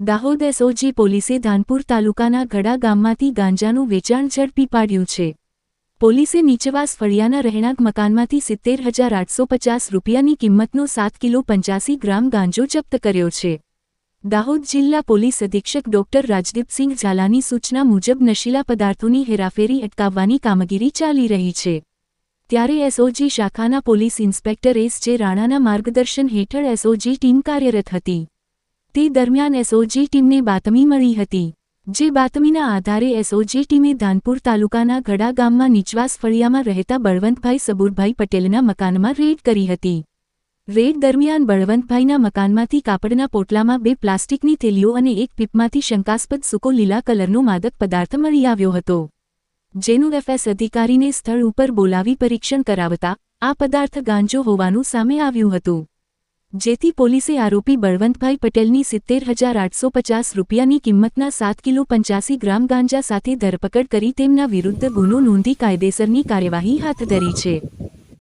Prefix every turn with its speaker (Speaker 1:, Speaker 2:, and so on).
Speaker 1: Dahod SOG પોલીસે ધાનપુર તાલુકાના ગડા ગામમાંથી ગાંજાનું વેચાણ ઝડપી પાડ્યું છે. પોલીસે નીચવાસ ફળિયાના રહેણાંક મકાનમાંથી સિત્તેર હજાર આઠસો પચાસ રૂપિયાની કિંમતનો સાત કિલો પંચાસી ગ્રામ ગાંજો જપ્ત કર્યો છે. દાહોદ જિલ્લા પોલીસ અધિક્ષક ડોક્ટર રાજદીપસિંહ ઝાલાની સૂચના મુજબ નશીલા પદાર્થોની હેરાફેરી અટકાવવાની કામગીરી ચાલી રહી છે. ત્યારે એસઓજી શાખાના પોલીસ ઇન્સ્પેક્ટર એસ જે રાણાના માર્ગદર્શન હેઠળ એસઓજી ટીમ કાર્યરત હતી. તે દરમિયાન એસઓજી ટીમને બાતમી મળી હતી, જે બાતમીના આધારે એસઓજી ટીમે ધાનપુર તાલુકાના ગડા ગામમાં નીચવાસ ફળિયામાં રહેતા બળવંતભાઈ સબુરભાઈ પટેલના મકાનમાં રેડ કરી હતી. રેડ દરમિયાન બળવંતભાઈના મકાનમાંથી કાપડના પોટલામાં બે પ્લાસ્ટિકની થેલીઓ અને એક પીપમાંથી શંકાસ્પદ સૂકો લીલા કલરનો માદક પદાર્થ મળી આવ્યો હતો. જેનું એફએસ અધિકારીને સ્થળ ઉપર બોલાવી પરીક્ષણ કરાવતા આ પદાર્થ ગાંજો હોવાનું સામે આવ્યું હતું. જેથી પોલીસે આરોપી બળવંતભાઈ પટેલની સિત્તેર હજાર આઠસો પચાસ રૂપિયાની કિંમતના સાત કિલો પંચ્યાસી ગ્રામ ગાંજા સાથે ધરપકડ કરી તેમના વિરુદ્ધ ગુનો નોંધી કાયદેસરની કાર્યવાહી હાથ ધરી છે.